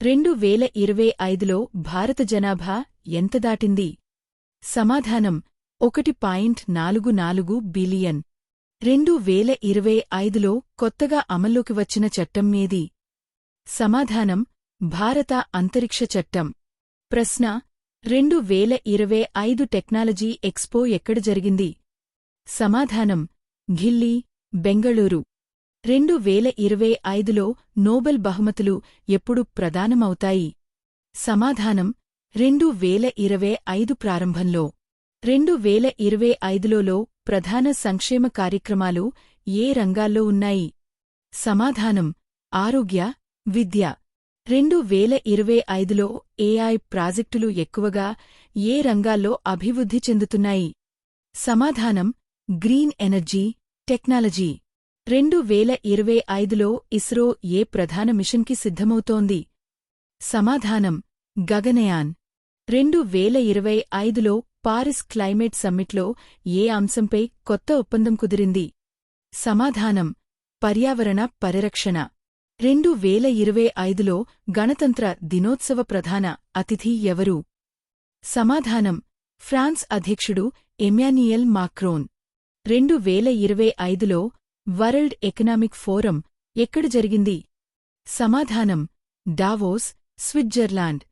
రెండు వేల ఇరవై ఐదులో భారత జనాభా ఎంత దాటింది? సమాధానం ఒకటి పాయింట్ నాలుగు నాలుగు బిలియన్. రెండు వేల ఇరవై ఐదులో కొత్తగా అమల్లోకి వచ్చిన చట్టం ఏది? సమాధానం భారత అంతరిక్ష చట్టం. ప్రశ్న రెండు వేల ఇరవై ఐదు టెక్నాలజీ ఎక్స్పో ఎక్కడ జరిగింది? సమాధానం ఘిల్లీ బెంగళూరు. రెండు వేల ఇరవై ఐదులో నోబెల్ బహుమతులు ఎప్పుడు ప్రదానమవుతాయి సమాధానం రెండు వేల ఇరవై ఐదు ప్రారంభంలో. రెండు వేల ఇరవై ఐదులోలో ప్రధాన సంక్షేమ కార్యక్రమాలు ఏ రంగాల్లో ఉన్నాయి? సమాధానం ఆరోగ్య విద్య. రెండు వేల ఇరవై ఐదులో ఏఐ ప్రాజెక్టులు ఎక్కువగా ఏ రంగాల్లో అభివృద్ధి చెందుతున్నాయి? సమాధానం గ్రీన్ ఎనర్జీ టెక్నాలజీ. రెండు వేల ఇరవై ఐదులో ఇస్రో ఏ ప్రధాన మిషన్కి సిద్ధమవుతోంది? సమాధానం గగనయాన్. రెండు వేల ఇరవై ఐదులో పారిస్ క్లైమేట్ సమ్మిట్లో ఏ అంశంపై కొత్త ఒప్పందం కుదిరింది? సమాధానం పర్యావరణ పరిరక్షణ. రెండు వేల ఇరవై ఐదులో గణతంత్ర దినోత్సవ ప్రధాన అతిథి ఎవరు? సమాధానం ఫ్రాన్స్ అధ్యక్షుడు ఎమ్యానియల్ మాక్రోన్. రెండు వేల ఇరవై ఐదులో వరల్డ్ ఎకనామిక్ ఫోరం ఎక్కడ జరిగింది? సమాధానం డావోస్ స్విట్జర్లాండ్.